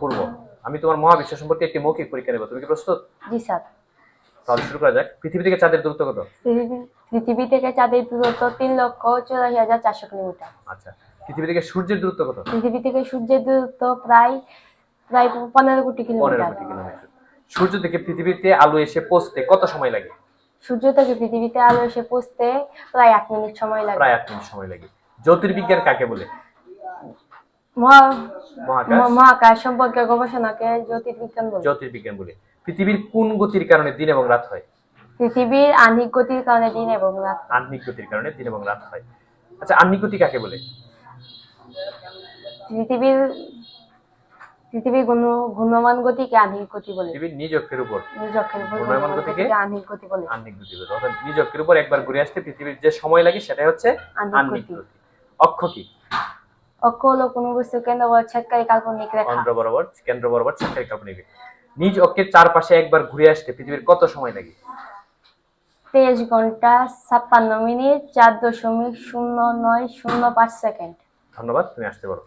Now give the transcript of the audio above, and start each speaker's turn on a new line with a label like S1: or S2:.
S1: অপূর্ব আমি তোমার মহাবিশ্ব সম্পর্কে একটি মৌখিক পরীক্ষা নেব। তুমি কি প্রস্তুত?
S2: জি স্যার।
S1: তাহলে শুরু করা যাক। পৃথিবী থেকে চাঁদের দূরত্ব কত?
S2: পৃথিবী- থেকে চাঁদের দূরত্ব তিন লক্ষ চুরাশি হাজার চারশো কিলোমিটার।
S1: আচ্ছা। পৃথিবী থেকে সূর্যের দূরত্ব কত?
S2: পৃথিবী থেকে সূর্যের দূরত্ব প্রায় প্রায় পনেরো কোটি কিলোমিটার।
S1: সূর্য থেকে পৃথিবীতে আলো এসে পৌঁছতে কত সময় লাগে?
S2: সূর্য থেকে পৃথিবীতে আলো এসে পৌঁছতে প্রায় এক মিনিট সময় লাগে।
S1: প্রায় আট মিনিট সময় লাগে। জ্যোতির্বিজ্ঞান কাকে বলে? মহাকাশ?
S2: সম্পর্কে গবেষণাকে জ্যোতির্বিজ্ঞান বলে।
S1: জ্যোতির্বিজ্ঞান বলে। পৃথিবীর কোন গতির কারণে দিন এবং রাত হয়?
S2: পৃথিবীর আহ্নিক গতির কারণে দিন এবং রাত
S1: আহ্নিক গতির কারণে দিন এবং রাত হয়। আচ্ছা আহ্নিক গতি কাকে বলে?
S2: পৃথিবীর পৃথিবীর ঘূর্ণ- ঘূর্ণমান গতিকে আহ্নিক গতি বলে।
S1: পৃথিবীর নিজ অক্ষের উপর।
S2: নিজকের উপর
S1: ঘূর্ণমান গতিকে?
S2: আহ্নিক গতি বলে।
S1: আহ্নিক গতি বলে। অর্থাৎ নিজ অক্ষের উপর একবার ঘুরে আসতে পৃথিবীর যে সময় লাগে সেটাই হচ্ছে
S2: আহ্নিক। গতি।
S1: অক্ষ কি?
S2: অক্ষ হলো কোনো বস্তু কেন্দ্র বরাবর ছেদকারী কাল্পনিক রেখা।
S1: কেন্দ্র বরাবর কেন্দ্র বরাবর ছেদকারী কাল্পনিক রেখা। নিজ অক্ষের চারপাশে একবার ঘুরে আসতে পৃথিবীর কত সময় লাগে?
S2: তেইশ ঘণ্টা ছাপ্পান্ন মিনিট চার দশমিক শূন্য নয় শূন্য পাঁচ সেকেন্ড।
S1: ধন্যবাদ তুমি আসতে পারো।